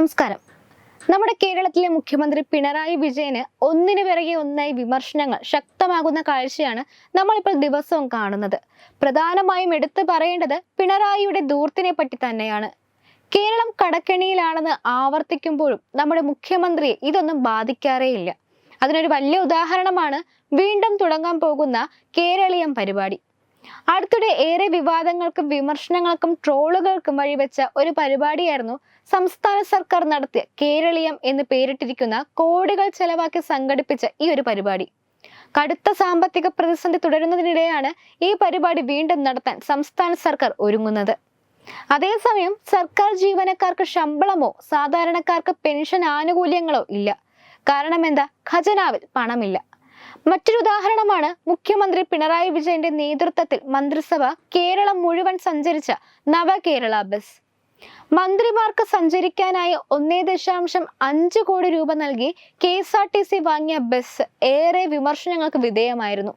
നമസ്കാരം. നമ്മുടെ കേരളത്തിലെ മുഖ്യമന്ത്രി പിണറായി വിജയന് ഒന്നിനു പിറകെ ഒന്നായി വിമർശനങ്ങൾ ശക്തമാകുന്ന കാഴ്ചയാണ് നമ്മളിപ്പോൾ ദിവസവും കാണുന്നത്. പ്രധാനമായും എടുത്തു പറയേണ്ടത് പിണറായിയുടെ ദൂർത്തിനെ പറ്റി തന്നെയാണ്. കേരളം കടക്കെണിയിലാണെന്ന് ആവർത്തിക്കുമ്പോഴും നമ്മുടെ മുഖ്യമന്ത്രിയെ ഇതൊന്നും ബാധിക്കാറേയില്ല. അതിനൊരു വലിയ ഉദാഹരണമാണ് വീണ്ടും തുടങ്ങാൻ പോകുന്ന കേരളീയം പരിപാടി. അടുത്തിടെ ഏറെ വിവാദങ്ങൾക്കും വിമർശനങ്ങൾക്കും ട്രോളുകൾക്കും വഴിവെച്ച ഒരു പരിപാടിയായിരുന്നു സംസ്ഥാന സർക്കാർ നടത്തിയ കേരളീയം എന്ന് പേരിട്ടിരിക്കുന്ന കോടികൾ ചെലവാക്കി സംഘടിപ്പിച്ച ഈ ഒരു പരിപാടി. കടുത്ത സാമ്പത്തിക പ്രതിസന്ധി തുടരുന്നതിനിടെയാണ് ഈ പരിപാടി വീണ്ടും നടത്താൻ സംസ്ഥാന സർക്കാർ ഒരുങ്ങുന്നത്. അതേസമയം സർക്കാർ ജീവനക്കാർക്ക് ശമ്പളമോ സാധാരണക്കാർക്ക് പെൻഷൻ ആനുകൂല്യങ്ങളോ ഇല്ല. കാരണം എന്താ ഖജനാവിൽ പണമില്ല. മറ്റൊരു ഉദാഹരണമാണ് മുഖ്യമന്ത്രി പിണറായി വിജയന്റെ നേതൃത്വത്തിൽ മന്ത്രിസഭ കേരളം മുഴുവൻ സഞ്ചരിച്ച നവകേരള ബസ് മന്ത്രിമാർക്ക് സഞ്ചരിക്കാനായി ഒന്നേ ദശാംശം അഞ്ച് കോടി രൂപ നൽകി K S R T C വാങ്ങിയ ബസ് ഏറെ വിമർശനങ്ങൾക്ക് വിധേയമായിരുന്നു.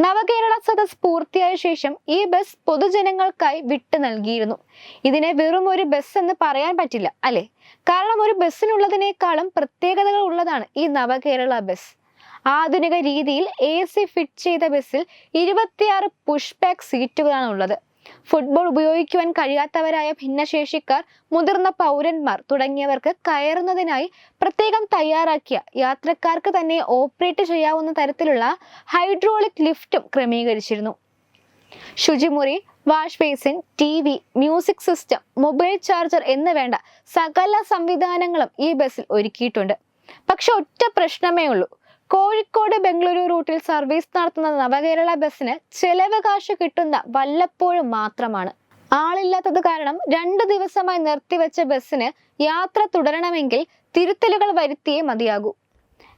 നവകേരള സദസ് പൂർത്തിയായ ശേഷം ഈ ബസ് പൊതുജനങ്ങൾക്കായി വിട്ടു നൽകിയിരുന്നു. ഇതിനെ വെറും ഒരു ബസ് എന്ന് പറയാൻ പറ്റില്ല അല്ലെ? കാരണം ഒരു ബസ്സിനുള്ളതിനേക്കാളും പ്രത്യേകതകൾ ഉള്ളതാണ് ഈ നവകേരള ബസ് ആധുനിക രീതിയിൽ എ സി ഫിറ്റ് ചെയ്ത ബസ്സിൽ ഇരുപത്തിയാറ് പുഷ് ബാക്ക് സീറ്റുകളാണ് ഉള്ളത് ഫുട്ബോൾ ഉപയോഗിക്കുവാൻ കഴിയാത്തവരായ ഭിന്നശേഷിക്കാർ മുതിർന്ന പൗരന്മാർ തുടങ്ങിയവർക്ക് കയറുന്നതിനായി പ്രത്യേകം തയ്യാറാക്കിയ യാത്രക്കാർക്ക് തന്നെ ഓപ്പറേറ്റ് ചെയ്യാവുന്ന തരത്തിലുള്ള ഹൈഡ്രോളിക് ലിഫ്റ്റും ക്രമീകരിച്ചിരുന്നു. ശുചിമുറി wash basin T V music system mobile charger എന്ന് വേണ്ട സകല സംവിധാനങ്ങളും ഈ ബസ്സിൽ ഒരുക്കിയിട്ടുണ്ട്. പക്ഷെ ഒറ്റ പ്രശ്നമേ ഉള്ളൂ. കോഴിക്കോട് ബംഗളൂരു റൂട്ടിൽ സർവീസ് നടത്തുന്ന നവകേരള ബസ്സിന് ചെലവ് കാശ് കിട്ടുന്ന വല്ലപ്പോഴും മാത്രമാണ്. ആളില്ലാത്തത് കാരണം രണ്ട് ദിവസമായി നിർത്തിവെച്ച ബസ്സിന് യാത്ര തുടരണമെങ്കിൽ തിരുത്തലുകൾ വരുത്തിയേ മതിയാകൂ.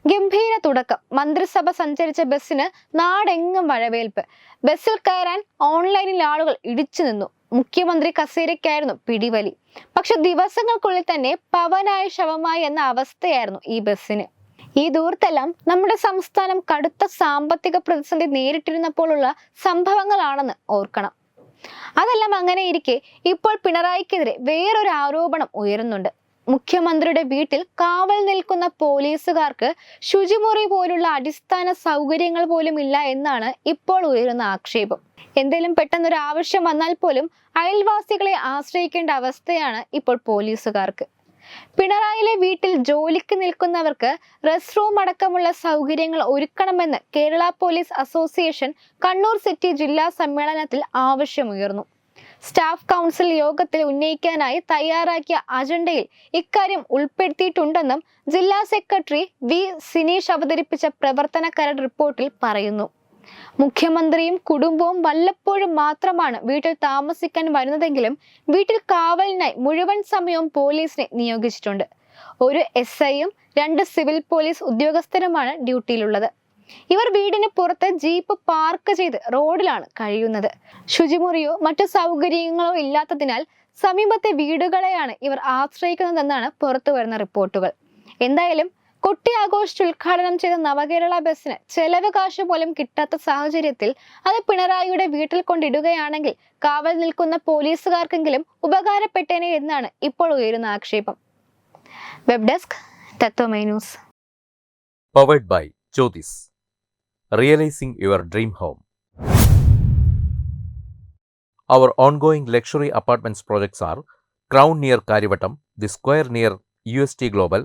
ഗംഭീര തുടക്കം. മന്ത്രിസഭ സഞ്ചരിച്ച ബസ്സിന് നാടെങ്ങും വഴവേൽപ്പ്. ബസ്സിൽ കയറാൻ ഓൺലൈനിൽ ആളുകൾ ഇടിച്ചു നിന്നു. മുഖ്യമന്ത്രി കസേരയ്ക്കായിരുന്നു പിടിവലി. പക്ഷെ ദിവസങ്ങൾക്കുള്ളിൽ തന്നെ പവനായ ശവമായി എന്ന അവസ്ഥയായിരുന്നു ഈ ബസ്സിന്. ഈ ദൂർത്തെല്ലാം നമ്മുടെ സംസ്ഥാനം കടുത്ത സാമ്പത്തിക പ്രതിസന്ധി നേരിട്ടിരുന്നപ്പോഴുള്ള സംഭവങ്ങളാണെന്ന് ഓർക്കണം. അതെല്ലാം അങ്ങനെ ഇരിക്കെ ഇപ്പോൾ പിണറായിക്കെതിരെ വേറൊരു ആരോപണം ഉയരുന്നുണ്ട്. മുഖ്യമന്ത്രിയുടെ വീട്ടിൽ കാവൽ നിൽക്കുന്ന പോലീസുകാർക്ക് ശുചിമുറി പോലുള്ള അടിസ്ഥാന സൗകര്യങ്ങൾ പോലും ഇല്ല എന്നാണ് ഇപ്പോൾ ഉയരുന്ന ആക്ഷേപം. എന്തെങ്കിലും പെട്ടെന്നൊരു ആവശ്യം വന്നാൽ പോലും അയൽവാസികളെ ആശ്രയിക്കേണ്ട അവസ്ഥയാണ് ഇപ്പോൾ പോലീസുകാർക്ക്. പിണറായിലെ വീട്ടിൽ ജോലിക്ക് നിൽക്കുന്നവർക്ക് റെസ്റ്റ് റൂം അടക്കമുള്ള സൗകര്യങ്ങൾ ഒരുക്കണമെന്ന് Kerala police association Kannur city ജില്ലാ സമ്മേളനത്തിൽ ആവശ്യമുയർന്നു. സ്റ്റാഫ് കൗൺസിൽ യോഗത്തിൽ ഉന്നയിക്കാനായി തയ്യാറാക്കിയ അജണ്ടയിൽ ഇക്കാര്യം ഉൾപ്പെടുത്തിയിട്ടുണ്ടെന്നും ജില്ലാ സെക്രട്ടറി വി സിനീഷ് അവതരിപ്പിച്ച പ്രവർത്തന കരട് റിപ്പോർട്ടിൽ പറയുന്നു. മുഖ്യമന്ത്രിയും കുടുംബവും വല്ലപ്പോഴും മാത്രമാണ് വീട്ടിൽ താമസിക്കാൻ വരുന്നതെങ്കിലും വീട്ടിൽ കാവലിനായി മുഴുവൻ സമയവും പോലീസിനെ നിയോഗിച്ചിട്ടുണ്ട്. ഒരു എസ് ഐയും രണ്ട് സിവിൽ പോലീസ് ഉദ്യോഗസ്ഥരുമാണ് ഡ്യൂട്ടിയിലുള്ളത്. ഇവർ വീടിന് പുറത്ത് ജീപ്പ് പാർക്ക് ചെയ്ത് റോഡിലാണ് കഴിയുന്നത്. ശുചിമുറിയോ മറ്റു സൗകര്യങ്ങളോ ഇല്ലാത്തതിനാൽ സമീപത്തെ വീടുകളെയാണ് ഇവർ ആശ്രയിക്കുന്നതെന്നാണ് പുറത്തു വരുന്ന റിപ്പോർട്ടുകൾ. എന്തായാലും കുട്ടി ആഘോഷിച്ച് ഉദ്ഘാടനം ചെയ്ത നവകേരള ബസ്സിന് ചെലവ് കാശ് പോലും കിട്ടാത്ത സാഹചര്യത്തിൽ അത് പിണറായിയുടെ വീട്ടിൽ കൊണ്ടിടുകയാണെങ്കിൽ കാവൽ നിൽക്കുന്ന പോലീസുകാർക്കെങ്കിലും ഉപകാരപ്പെട്ടേനെ എന്നാണ് ഇപ്പോൾ ഉയരുന്ന ആക്ഷേപം. Web desk Tatwamayi news powered by Jyothis realising your dream home our ongoing luxury apartments projects are crown near Karyavattam the square near U S T Crown